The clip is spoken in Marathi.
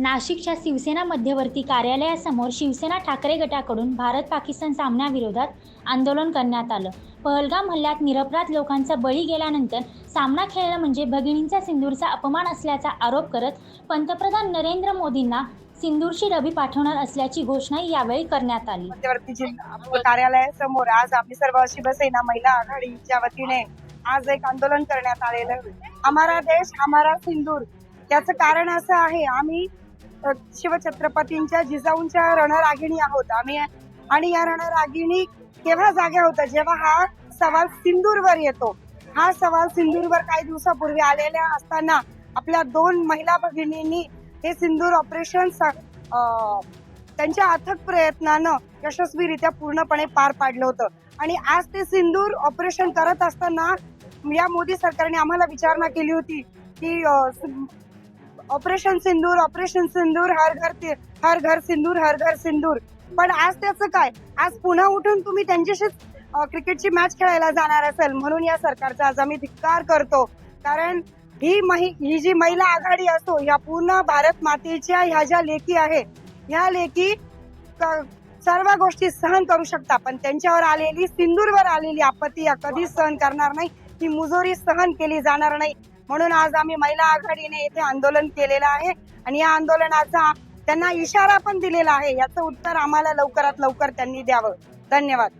नाशिकच्या शिवसेना मध्यवर्ती कार्यालयासमोर शिवसेना ठाकरे गटाकडून भारत पाकिस्तान सामन्याविरोधात आंदोलन करण्यात आलं. पहलगाम हल्ल्यात निरपराध लोकांचा बळी गेल्यानंतर सामना खेळणं म्हणजे भगिनींचा सिंदूरचा अपमान असल्याचा आरोप करत पंतप्रधान नरेंद्र मोदींना सिंदूरची डबी पाठवणार असल्याची घोषणाही यावेळी करण्यात आली. मध्यवर्ती जिल्हा कार्यालयासमोर आज आम्ही सर्व शिवसेना महिला आघाडीच्या वतीने आज एक आंदोलन करण्यात आलेलं हमारा देश हमारा सिंदूर. त्याचं कारण असं आहे आम्ही शिवछत्रपतींच्या जिजाऊंच्या रणरागिणी आहोत आम्ही. आणि या रणरागिणी केव्हा जाग्या होत्या जेव्हा हा सवाल सिंदूरवर येतो. हा सवाल सिंदूरवर काही दिवसापूर्वी आलेल्या असताना आपल्या दोन महिला भगिनींनी हे सिंदूर ऑपरेशन स- त्यांच्या अथक प्रयत्नानं यशस्वीरित्या पूर्णपणे पार पाडलं होतं. आणि आज ते सिंदूर ऑपरेशन करत असताना या मोदी सरकारने आम्हाला विचारणा केली होती की ऑपरेशन सिंदूर ऑपरेशन सिंदूर हर घर हर घर सिंदूर हर घर सिंदूर. पण आज त्याचं काय? आज पुन्हा उठून तुम्ही त्यांच्याशीच क्रिकेटची मॅच खेळायला जाणार असेल. म्हणून या सरकारचा आज आम्ही धिक्कार करतो. कारण ही मही ही जी महिला आघाडी असो या पूर्ण भारत मातेच्या ह्या ज्या लेखी आहे ह्या लेखी सर्व गोष्टी सहन करू शकता. पण त्यांच्यावर आलेली सिंदूरवर आलेली आपत्ती या कधीच सहन करणार नाही. ही मुजोरी सहन केली जाणार नाही. म्हणून आज आम्ही महिला आघाडीने येथे आंदोलन केलेलं आहे आणि या आंदोलनाचा त्यांना इशारा पण दिलेला आहे. याचं उत्तर आम्हाला लवकरात लवकर त्यांनी द्यावं. धन्यवाद.